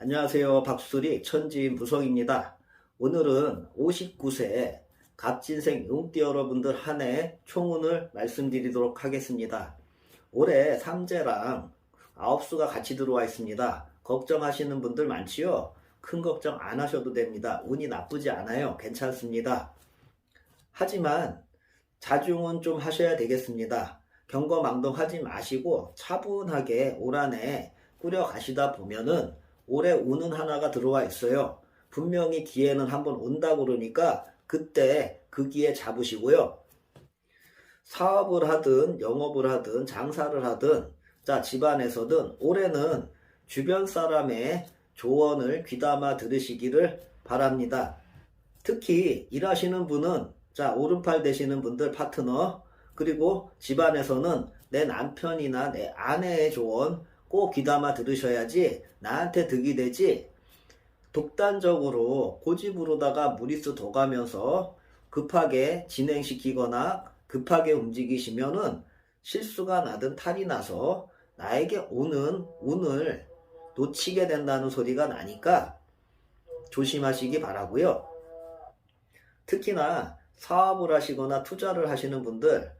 안녕하세요. 박수리 천지인 부성입니다. 오늘은 59세 갑진생 용띠 여러분들 한 해 총운을 말씀드리도록 하겠습니다. 올해 삼재랑 아홉수가 같이 들어와 있습니다. 걱정하시는 분들 많지요? 큰 걱정 안 하셔도 됩니다. 운이 나쁘지 않아요. 괜찮습니다. 하지만 자중은 좀 하셔야 되겠습니다. 경거망동하지 마시고 차분하게 올 한 해 꾸려 가시다 보면은 올해 우는 하나가 들어와 있어요. 분명히 기회는 한번 온다 그러니까 그때 그 기회 잡으시고요. 사업을 하든 영업을 하든 장사를 하든 자 집안에서든 올해는 주변 사람의 조언을 귀담아 들으시기를 바랍니다. 특히 일하시는 분은 자 오른팔 되시는 분들 파트너 그리고 집안에서는 내 남편이나 내 아내의 조언 꼭 귀담아 들으셔야지 나한테 득이 되지 독단적으로 고집으로다가 무리수 더 가면서 급하게 진행시키거나 급하게 움직이시면은 실수가 나든 탈이 나서 나에게 오는 운을 놓치게 된다는 소리가 나니까 조심하시기 바라고요. 특히나 사업을 하시거나 투자를 하시는 분들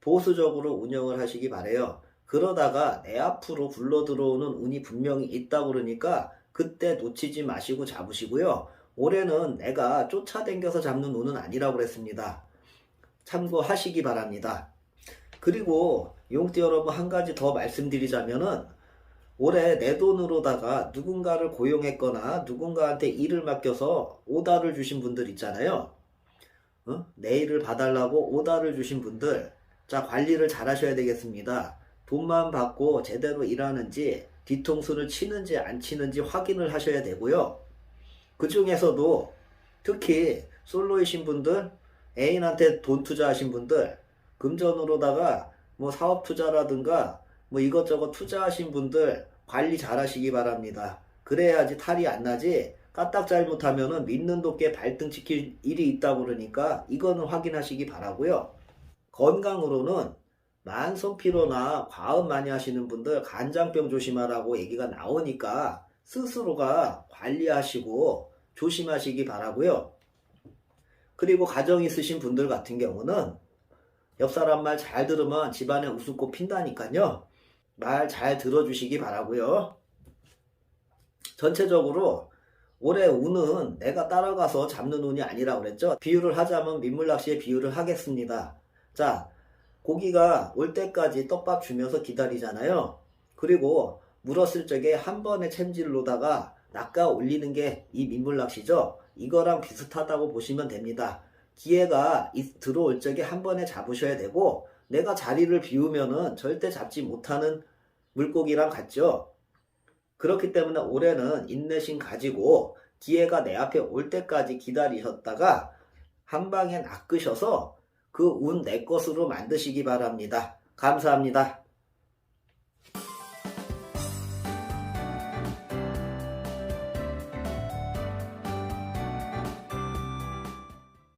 보수적으로 운영을 하시기 바래요. 그러다가 내 앞으로 굴러 들어오는 운이 분명히 있다 그러니까 그때 놓치지 마시고 잡으시고요. 올해는 내가 쫓아댕겨서 잡는 운은 아니라고 그랬습니다. 참고하시기 바랍니다. 그리고 용띠 여러분 한 가지 더 말씀드리자면은 올해 내 돈으로다가 누군가를 고용했거나 누군가한테 일을 맡겨서 오다를 주신 분들 있잖아요. 어? 내 일을 봐달라고 오다를 주신 분들 자 관리를 잘 하셔야 되겠습니다. 돈만 받고 제대로 일하는지 뒤통수를 치는지 안 치는지 확인을 하셔야 되고요. 그 중에서도 특히 솔로이신 분들, 애인한테 돈 투자하신 분들, 금전으로다가 뭐 사업 투자라든가 뭐 이것저것 투자하신 분들 관리 잘 하시기 바랍니다. 그래야지 탈이 안 나지 까딱 잘못하면은 믿는 도끼에 발등 찍힐 일이 있다 그러니까 이거는 확인하시기 바라고요. 건강으로는 만성 피로나 과음 많이 하시는 분들 간장병 조심하라고 얘기가 나오니까 스스로가 관리하시고 조심하시기 바라고요. 그리고 가정 있으신 분들 같은 경우는 옆 사람 말 잘 들으면 집안에 웃음꽃 핀다니까요. 말 잘 들어주시기 바라고요. 전체적으로 올해 운은 내가 따라가서 잡는 운이 아니라 그랬죠. 비유를 하자면 민물낚시의 비유를 하겠습니다. 자, 고기가 올 때까지 떡밥 주면서 기다리잖아요. 그리고 물었을 적에 한 번에 챔질로다가 낚아 올리는 게 이 민물낚시죠. 이거랑 비슷하다고 보시면 됩니다. 기회가 이- 들어올 적에 한 번에 잡으셔야 되고 내가 자리를 비우면은 절대 잡지 못하는 물고기랑 같죠. 그렇기 때문에 올해는 인내심 가지고 기회가 내 앞에 올 때까지 기다리셨다가 한 방에 낚으셔서 그 운 내 것으로 만드시기 바랍니다. 감사합니다.